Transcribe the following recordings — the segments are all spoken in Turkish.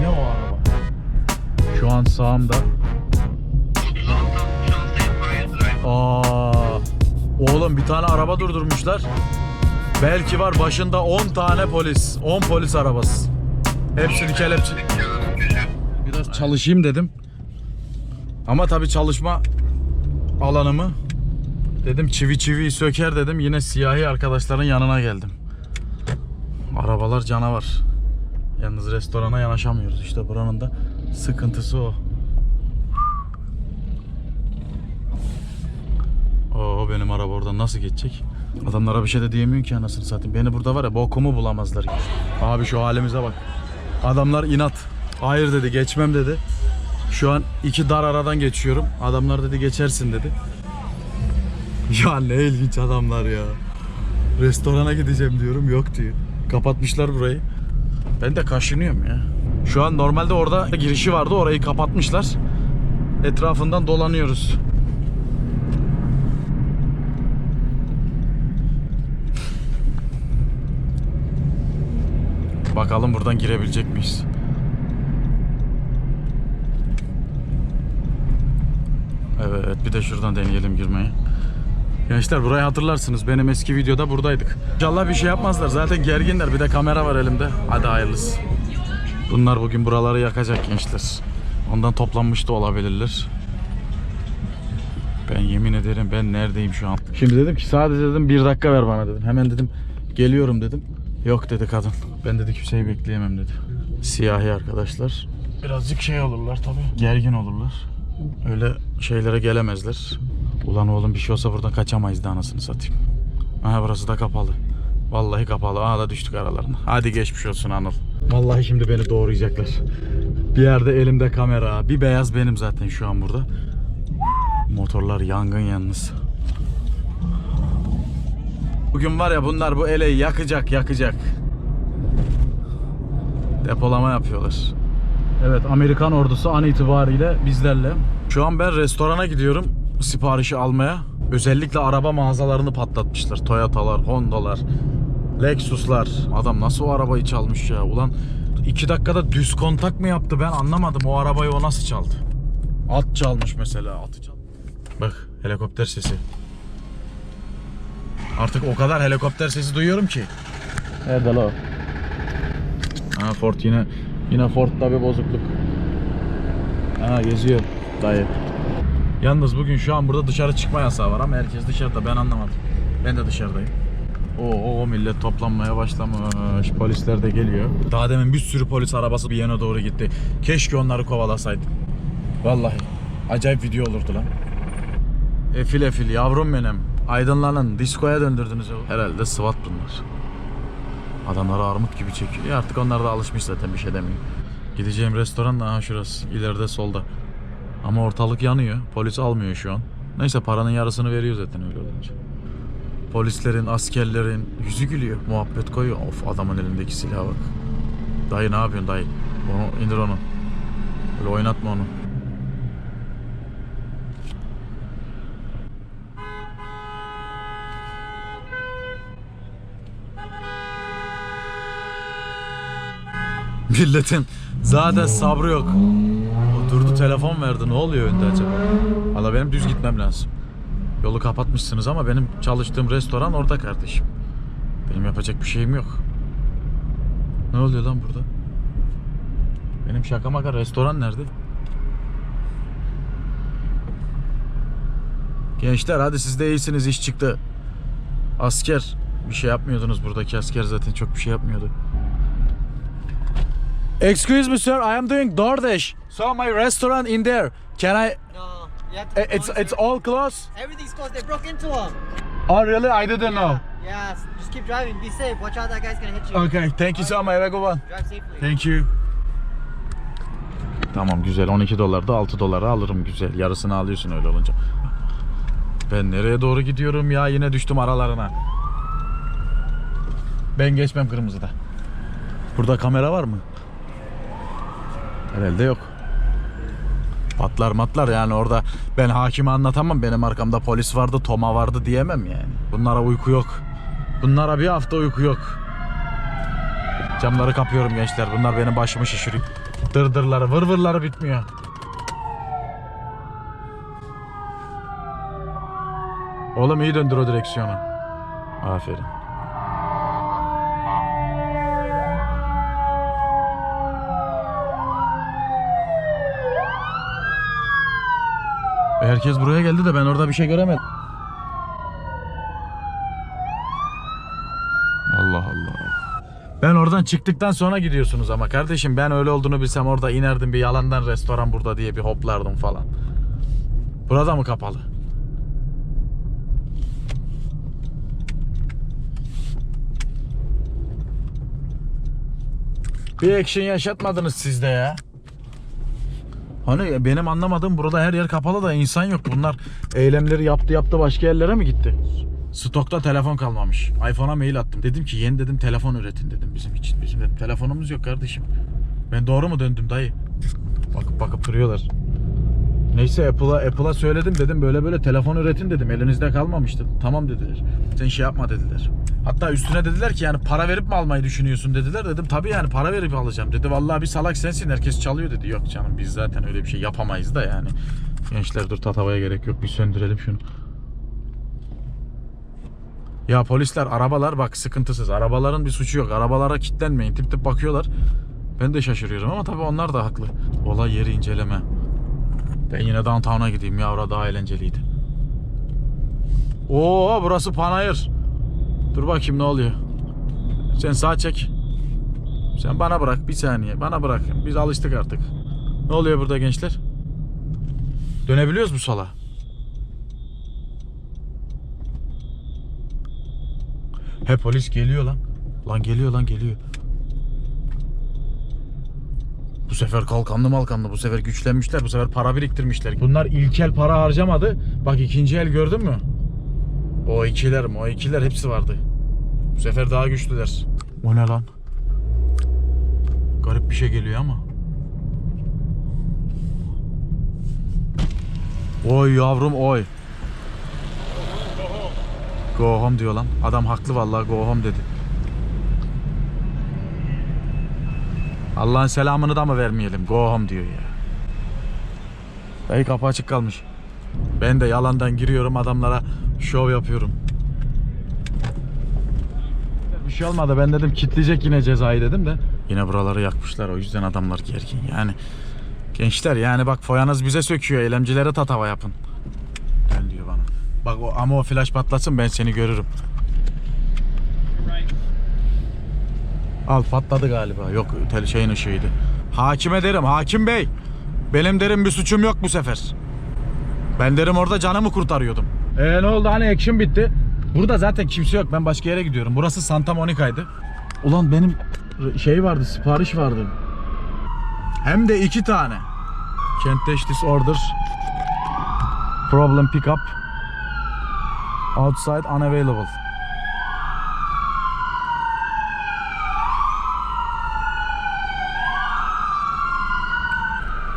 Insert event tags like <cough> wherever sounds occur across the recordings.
Ne o araba? Şu an sağımda. Aa, oğlum bir tane araba durdurmuşlar. Belki var başında 10 tane polis. 10 polis arabası. Hepsini kelepçe. Biraz çalışayım dedim. Ama tabii çalışma alanımı dedim çivi çiviyi söker dedim. Yine siyahi arkadaşların yanına geldim. Arabalar canavar. Yalnız restorana yanaşamıyoruz işte buranın da sıkıntısı o. Oo benim araba oradan nasıl geçecek? Adamlara bir şey de diyemiyorum ki anasını satayım. Beni burada var ya bokumu bulamazlar. Abi şu halimize bak. Adamlar inat. Hayır dedi geçmem dedi. Şu an iki dar aradan geçiyorum. Adamlar dedi geçersin dedi. <laughs> Ya ne ilginç adamlar ya. Restorana gideceğim diyorum yok diyor. Kapatmışlar burayı. Ben de kaşınıyorum ya. Şu an normalde orada girişi vardı orayı kapatmışlar. Etrafından dolanıyoruz. Bakalım buradan girebilecek miyiz? Evet bir de şuradan deneyelim girmeyi. Gençler burayı hatırlarsınız. Benim eski videoda buradaydık. İnşallah bir şey yapmazlar. Zaten gerginler. Bir de kamera var elimde. Hadi hayırlısı. Bunlar bugün buraları yakacak gençler. Ondan toplanmış da olabilirler. Ben yemin ederim ben neredeyim şu an. Şimdi dedim ki sadece dedim bir dakika ver bana dedim. Hemen dedim geliyorum dedim. Yok dedi kadın. Ben dedi kimseyi bekleyemem dedi. Siyahi arkadaşlar. Birazcık şey olurlar tabii. Gergin olurlar. Öyle şeylere gelemezler. Ulan oğlum bir şey olsa buradan kaçamayız da anasını satayım. Aha burası da kapalı. Vallahi kapalı. Aha da düştük aralarına. Hadi geçmiş olsun Anıl. Vallahi şimdi beni doğrayacaklar. Bir yerde elimde kamera. Bir beyaz benim zaten şu an burada. Motorlar yangın yalnız. Bugün var ya bunlar bu eleyi yakacak yakacak. Depolama yapıyorlar. Evet Amerikan ordusu an itibariyle bizlerle. Şu an ben restorana gidiyorum siparişi almaya. Özellikle araba mağazalarını patlatmışlar. Toyota'lar, Honda'lar, Lexus'lar. Adam nasıl o arabayı çalmış ya? Ulan iki dakikada düz kontak mı yaptı ben anlamadım. O arabayı o nasıl çaldı? At çalmış mesela. Atı çaldı. Bak helikopter sesi. Artık o kadar helikopter sesi duyuyorum ki. Nerede la? Ha Ford yine yine Ford'da bir bozukluk. Ha geziyor dayı. Yalnız bugün şu an burada dışarı çıkma yasağı var ama herkes dışarıda ben anlamadım. Ben de dışarıdayım. O o millet toplanmaya başlamış. Polisler de geliyor. Daha demin bir sürü polis arabası bir yana doğru gitti. Keşke onları kovalasaydım. Vallahi acayip video olurdu lan. Efil efil yavrum benim. Aydınlanın. Diskoya döndürdünüz. Herhalde SWAT bunlar. Adamları armut gibi çekiyor. Artık onlar da alışmış zaten bir şey demiyor. Gideceğim restoran da aha şurası. ileride solda. Ama ortalık yanıyor. Polis almıyor şu an. Neyse paranın yarısını veriyor zaten öyle olunca. Polislerin, askerlerin yüzü gülüyor. Muhabbet koyuyor. Of adamın elindeki silaha bak. Dayı ne yapıyorsun dayı? Onu indir onu. Böyle oynatma onu. Milletin zaten sabrı yok. Telefon verdi. Ne oluyor önde acaba? Valla benim düz gitmem lazım. Yolu kapatmışsınız ama benim çalıştığım restoran orada kardeşim. Benim yapacak bir şeyim yok. Ne oluyor lan burada? Benim şaka maka restoran nerede? Gençler hadi siz de iyisiniz iş çıktı. Asker bir şey yapmıyordunuz buradaki asker zaten çok bir şey yapmıyordu. Excuse me sir, I am doing DoorDash. So my restaurant in there. Can I? No, you have to Eh, It's go it's all closed. Everything's closed. They broke into them. Oh really? I didn't know. Yeah, just keep driving. Be safe. Watch out, that guy's gonna hit you. Okay, thank you so much. Have a good one. Drive safely. Thank you. Tamam güzel 12 dolar da 6 dolara alırım güzel. Yarısını alıyorsun öyle olunca. Ben nereye doğru gidiyorum ya yine düştüm aralarına. Ben geçmem kırmızıda. Burada kamera var mı? Herhalde yok. Patlar matlar yani orada ben hakime anlatamam. Benim arkamda polis vardı, Toma vardı diyemem yani. Bunlara uyku yok. Bunlara bir hafta uyku yok. Camları kapıyorum gençler. Bunlar benim başımı şişiriyor. Dırdırları, vır vırları bitmiyor. Oğlum iyi döndür o direksiyonu. Aferin. Herkes buraya geldi de ben orada bir şey göremedim. Allah Allah. Ben oradan çıktıktan sonra gidiyorsunuz ama kardeşim ben öyle olduğunu bilsem orada inerdim bir yalandan restoran burada diye bir hoplardım falan. Burada mı kapalı? Bir action yaşatmadınız sizde ya. Hani benim anlamadığım burada her yer kapalı da insan yok. Bunlar eylemleri yaptı yaptı başka yerlere mi gitti? Stokta telefon kalmamış. iPhone'a mail attım. Dedim ki yeni dedim telefon üretin dedim bizim için. Bizim dedim telefonumuz yok kardeşim. Ben doğru mu döndüm dayı? Bakıp bakıp duruyorlar. Neyse Apple'a Apple'a söyledim dedim böyle böyle telefon üretin dedim. Elinizde kalmamıştı. Tamam dediler. Sen şey yapma dediler. Hatta üstüne dediler ki yani para verip mi almayı düşünüyorsun dediler. Dedim tabii yani para verip alacağım. Dedi vallahi bir salak sensin herkes çalıyor dedi. Yok canım biz zaten öyle bir şey yapamayız da yani. Gençler dur tatavaya gerek yok bir söndürelim şunu. Ya polisler arabalar bak sıkıntısız. Arabaların bir suçu yok. Arabalara kilitlenmeyin. Tip tip bakıyorlar. Ben de şaşırıyorum ama tabii onlar da haklı. Olay yeri inceleme. Ben yine downtown'a gideyim ya orada daha eğlenceliydi. Oo burası Panayır. Dur bakayım ne oluyor. Sen sağ çek. Sen bana bırak bir saniye. Bana bırak. Biz alıştık artık. Ne oluyor burada gençler? Dönebiliyoruz mu sola? He polis geliyor lan. Lan geliyor lan geliyor. Bu sefer kalkanlı malkanlı. Bu sefer güçlenmişler. Bu sefer para biriktirmişler. Bunlar ilkel para harcamadı. Bak ikinci el gördün mü? O ikiler mi? O ikiler hepsi vardı. Bu sefer daha güçlüler. O ne lan? Garip bir şey geliyor ama. Oy yavrum oy. Go home diyor lan. Adam haklı vallahi go home dedi. Allah'ın selamını da mı vermeyelim? Go home diyor ya. Dayı kapı açık kalmış. Ben de yalandan giriyorum adamlara şov yapıyorum. Şey olmadı ben dedim kitleyecek yine cezayı dedim de. Yine buraları yakmışlar o yüzden adamlar gergin yani. Gençler yani bak foyanız bize söküyor eylemcilere tatava yapın. Gel diyor bana. Bak o, ama o flash patlasın ben seni görürüm. Al patladı galiba. Yok tel şeyin ışığıydı. Hakime derim hakim bey. Benim derim bir suçum yok bu sefer. Ben derim orada canımı kurtarıyordum. Ee ne oldu hani action bitti. Burada zaten kimse yok. Ben başka yere gidiyorum. Burası Santa Monica'ydı. Ulan benim şey vardı, sipariş vardı. Hem de iki tane. Can't dash this order. Problem pickup. Outside unavailable.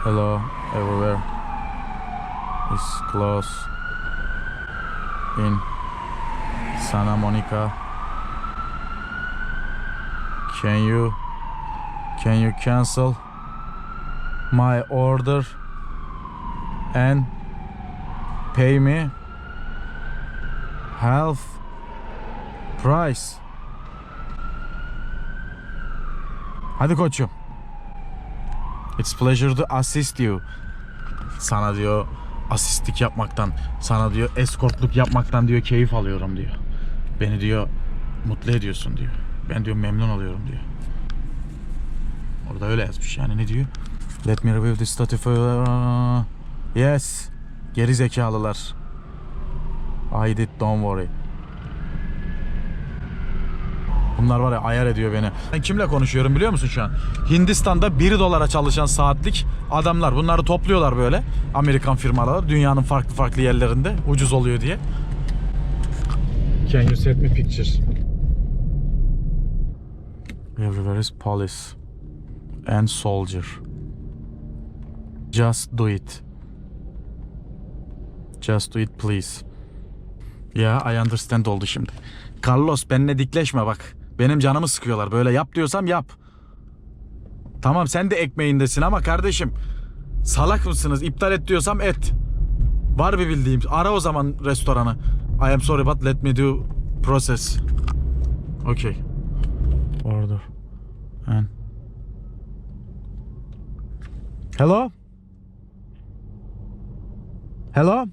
Hello, everywhere. Is close in Santa Monica. Can you can you cancel my order and pay me half price? Hadi koçum. It's pleasure to assist you. Sana diyor asistlik yapmaktan, sana diyor eskortluk yapmaktan diyor keyif alıyorum diyor. Beni diyor mutlu ediyorsun diyor. Ben diyor memnun oluyorum diyor. Orada öyle yazmış yani ne diyor? Let me review the status for... Yes. Geri zekalılar. I did don't worry. Bunlar var ya ayar ediyor beni. Ben kimle konuşuyorum biliyor musun şu an? Hindistan'da 1 dolara çalışan saatlik adamlar. Bunları topluyorlar böyle. Amerikan firmaları. Dünyanın farklı farklı yerlerinde. Ucuz oluyor diye. Can you set me pictures? Everywhere is police and soldier. Just do it. Just do it please. Ya I understand oldu şimdi. Carlos benimle dikleşme bak. Benim canımı sıkıyorlar. Böyle yap diyorsam yap. Tamam sen de ekmeğindesin ama kardeşim salak mısınız? İptal et diyorsam et. Var bir bildiğim. Ara o zaman restoranı. I am sorry but let me do process. Okay. Order. And Hello? Hello?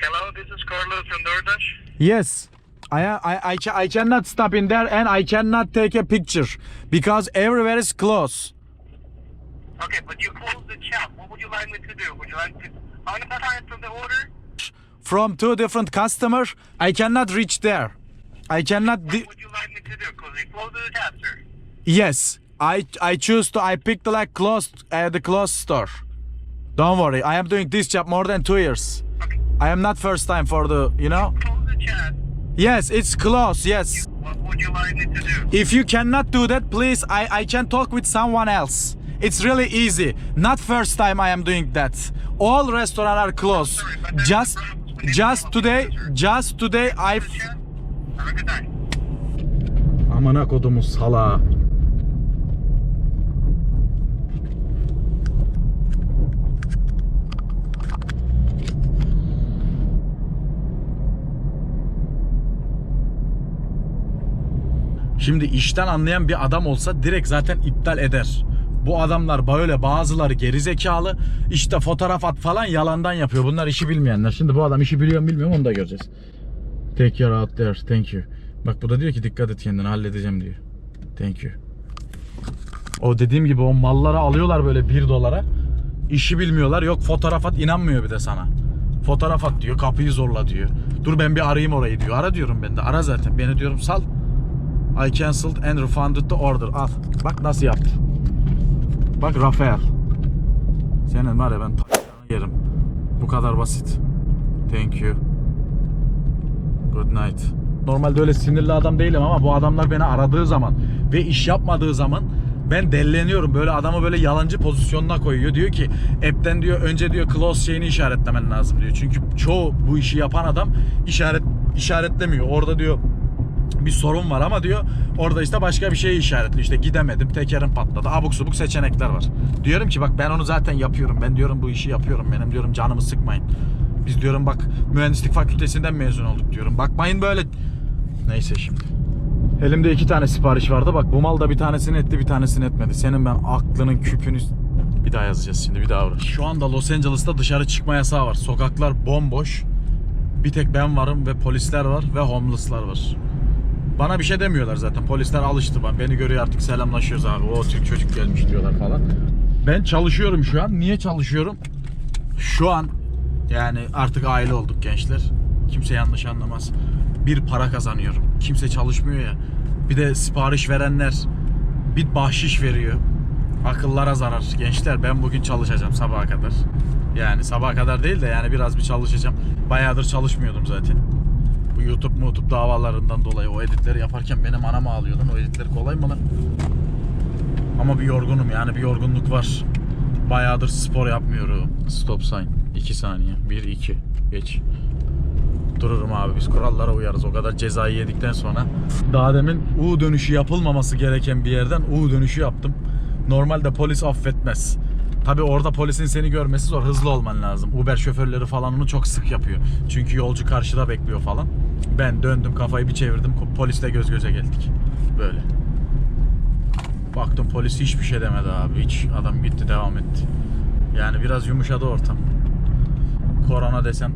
Hello, this is Carlos from DoorDash. Yes. I, I, I, I cannot stop in there and I cannot take a picture because everywhere is closed. Okay, but you closed the chat. What would you like me to do? Would you like to... How many times from the order? From two different customers, I cannot reach there. I cannot. What would you like me to do? Closed the chat, sir. yes, I I choose to. I picked like closed uh, the closed store. Don't worry, I am doing this job more than two years. Okay. I am not first time for the you know. Close the chat. Yes, it's closed. Yes. What would you like me to do? If you cannot do that, please, I, I can talk with someone else. It's really easy. Not first time I am doing that. All restaurants are closed. Just, just today, just today I. Amına kodumuz sala. Şimdi işten anlayan bir adam olsa direkt zaten iptal eder. Bu adamlar böyle bazıları gerizekalı işte fotoğraf at falan yalandan yapıyor. Bunlar işi bilmeyenler. Şimdi bu adam işi biliyor mu bilmiyor onu da göreceğiz. Take care out there. Thank you. Bak bu da diyor ki dikkat et kendine halledeceğim diyor. Thank you. O dediğim gibi o malları alıyorlar böyle 1 dolara. İşi bilmiyorlar. Yok fotoğraf at inanmıyor bir de sana. Fotoğraf at diyor. Kapıyı zorla diyor. Dur ben bir arayayım orayı diyor. Ara diyorum ben de. Ara zaten. Beni diyorum sal. I cancelled and refunded the order. Al. Bak nasıl yaptı. Bak Rafael. Senin var ya ben yerim. Bu kadar basit. Thank you. Good night. Normalde öyle sinirli adam değilim ama bu adamlar beni aradığı zaman ve iş yapmadığı zaman ben delleniyorum. Böyle adamı böyle yalancı pozisyonuna koyuyor. Diyor ki app'ten diyor önce diyor close şeyini işaretlemen lazım diyor. Çünkü çoğu bu işi yapan adam işaret işaretlemiyor. Orada diyor bir sorun var ama diyor orada işte başka bir şey işaretli işte gidemedim tekerim patladı abuk subuk seçenekler var. Diyorum ki bak ben onu zaten yapıyorum ben diyorum bu işi yapıyorum benim diyorum canımı sıkmayın. Biz diyorum bak mühendislik fakültesinden mezun olduk diyorum bakmayın böyle. Neyse şimdi. Elimde iki tane sipariş vardı bak bu mal da bir tanesini etti bir tanesini etmedi. Senin ben aklının küpünü bir daha yazacağız şimdi bir daha uğraş. Şu anda Los Angeles'ta dışarı çıkma yasağı var. Sokaklar bomboş. Bir tek ben varım ve polisler var ve homeless'lar var. Bana bir şey demiyorlar zaten. Polisler alıştı bana. Beni görüyor artık selamlaşıyoruz abi. O Türk çocuk gelmiş diyorlar falan. Ben çalışıyorum şu an. Niye çalışıyorum? Şu an yani artık aile olduk gençler. Kimse yanlış anlamaz. Bir para kazanıyorum. Kimse çalışmıyor ya. Bir de sipariş verenler bir bahşiş veriyor. Akıllara zarar. Gençler ben bugün çalışacağım sabaha kadar. Yani sabaha kadar değil de yani biraz bir çalışacağım. Bayağıdır çalışmıyordum zaten. Bu YouTube YouTube davalarından dolayı o editleri yaparken benim anam ağlıyor. O editleri kolay mı lan? Ama bir yorgunum yani bir yorgunluk var. Bayağıdır spor yapmıyorum. Stop sign. 2 saniye. 1 2. Geç. Dururum abi biz kurallara uyarız. O kadar cezayı yedikten sonra. Daha demin U dönüşü yapılmaması gereken bir yerden U dönüşü yaptım. Normalde polis affetmez. Tabi orada polisin seni görmesi zor. Hızlı olman lazım. Uber şoförleri falan onu çok sık yapıyor. Çünkü yolcu karşıda bekliyor falan. Ben döndüm kafayı bir çevirdim. Polisle göz göze geldik. Böyle. Baktım polis hiçbir şey demedi abi. Hiç adam gitti devam etti. Yani biraz yumuşadı ortam. Korona desem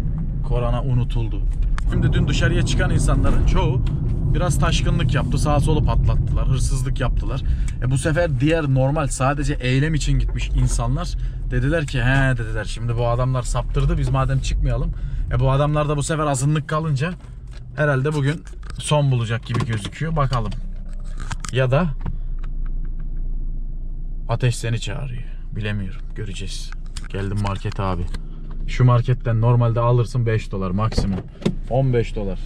korona unutuldu. Şimdi dün dışarıya çıkan insanların çoğu biraz taşkınlık yaptı. Sağa solu patlattılar. Hırsızlık yaptılar. E bu sefer diğer normal sadece eylem için gitmiş insanlar dediler ki he dediler şimdi bu adamlar saptırdı biz madem çıkmayalım. E bu adamlar da bu sefer azınlık kalınca herhalde bugün son bulacak gibi gözüküyor. Bakalım. Ya da Ateş seni çağırıyor. Bilemiyorum. Göreceğiz. Geldim markete abi. Şu marketten normalde alırsın 5 dolar maksimum. 15 dolar.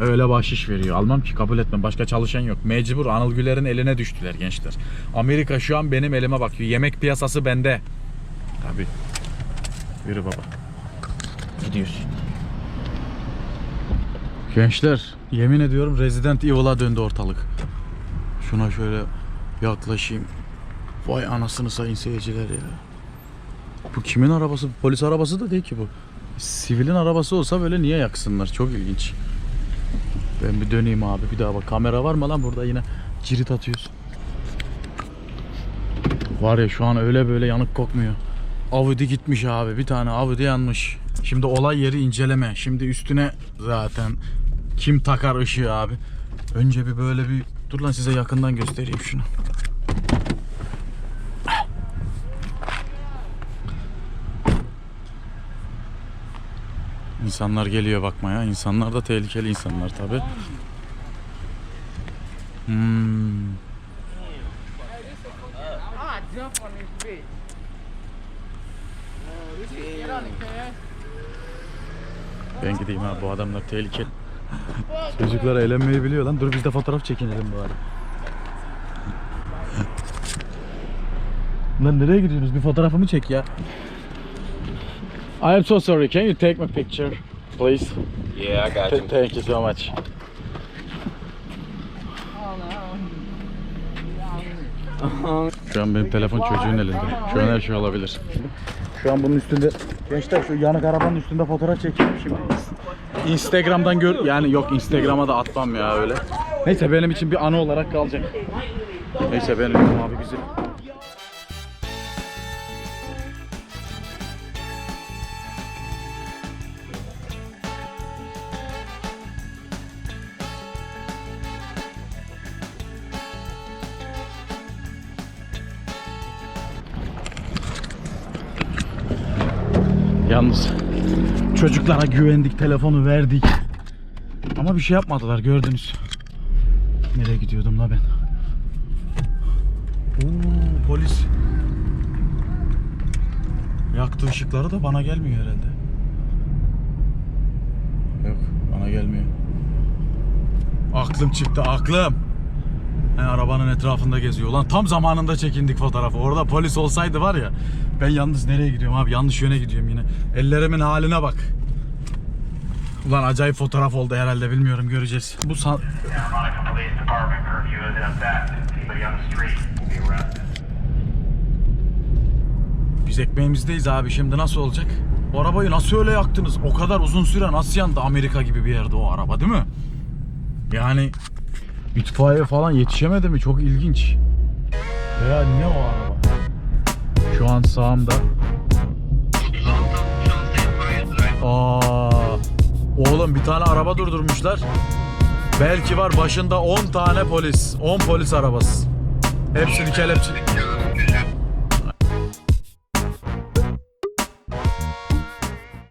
Öyle bahşiş veriyor. Almam ki kabul etmem. Başka çalışan yok. Mecbur Anıl Güler'in eline düştüler gençler. Amerika şu an benim elime bakıyor. Yemek piyasası bende. Tabi. Yürü baba. Gidiyoruz. Gençler Yemin ediyorum Resident Evil'a döndü ortalık. Şuna şöyle yaklaşayım. Vay anasını sayın seyirciler ya. Bu kimin arabası? Polis arabası da değil ki bu. Sivilin arabası olsa böyle niye yaksınlar? Çok ilginç. Ben bir döneyim abi. Bir daha bak. Kamera var mı lan burada yine? Cirit atıyorsun. Var ya şu an öyle böyle yanık kokmuyor. Audi gitmiş abi. Bir tane Audi yanmış. Şimdi olay yeri inceleme. Şimdi üstüne zaten kim takar ışığı abi. Önce bir böyle bir dur lan size yakından göstereyim şunu. İnsanlar geliyor bakmaya. İnsanlar da tehlikeli insanlar tabi. Hmm. Ben gideyim abi bu adamlar tehlikeli. Çocuklar eğlenmeyi biliyor lan. Dur biz de fotoğraf çekinelim bari. Lan nereye gidiyorsunuz? Bir fotoğrafımı çek ya. I am so sorry. Can you take my picture, please? Yeah, I got Th- thank you so much. Şu an benim telefon çocuğun elinde. Şu an her şey olabilir. Şu an bunun üstünde gençler şu yanık arabanın üstünde fotoğraf çekeyim şimdi. Instagram'dan gör yani yok Instagram'a da atmam ya öyle. Neyse benim için bir anı olarak kalacak. Neyse benim abi güzel. Çocuklara güvendik, telefonu verdik. Ama bir şey yapmadılar gördünüz. Nereye gidiyordum la ben? Oo, polis. Yaktı ışıkları da bana gelmiyor herhalde. Yok, bana gelmiyor. Aklım çıktı, aklım. He, arabanın etrafında geziyor. Lan tam zamanında çekindik fotoğrafı. Orada polis olsaydı var ya. Ben yalnız nereye gidiyorum abi? Yanlış yöne gidiyorum yine. Ellerimin haline bak. Ulan acayip fotoğraf oldu herhalde bilmiyorum göreceğiz. Bu san-. Biz ekmeğimizdeyiz abi şimdi nasıl olacak? O arabayı nasıl öyle yaktınız? O kadar uzun süre nasıl yandı Amerika gibi bir yerde o araba değil mi? Yani itfaiye falan yetişemedi mi? Çok ilginç. Ya ne o araba? Şu an sağımda. Aa, oğlum bir tane araba durdurmuşlar. Belki var başında 10 tane polis. 10 polis arabası. Hepsini kelepçe.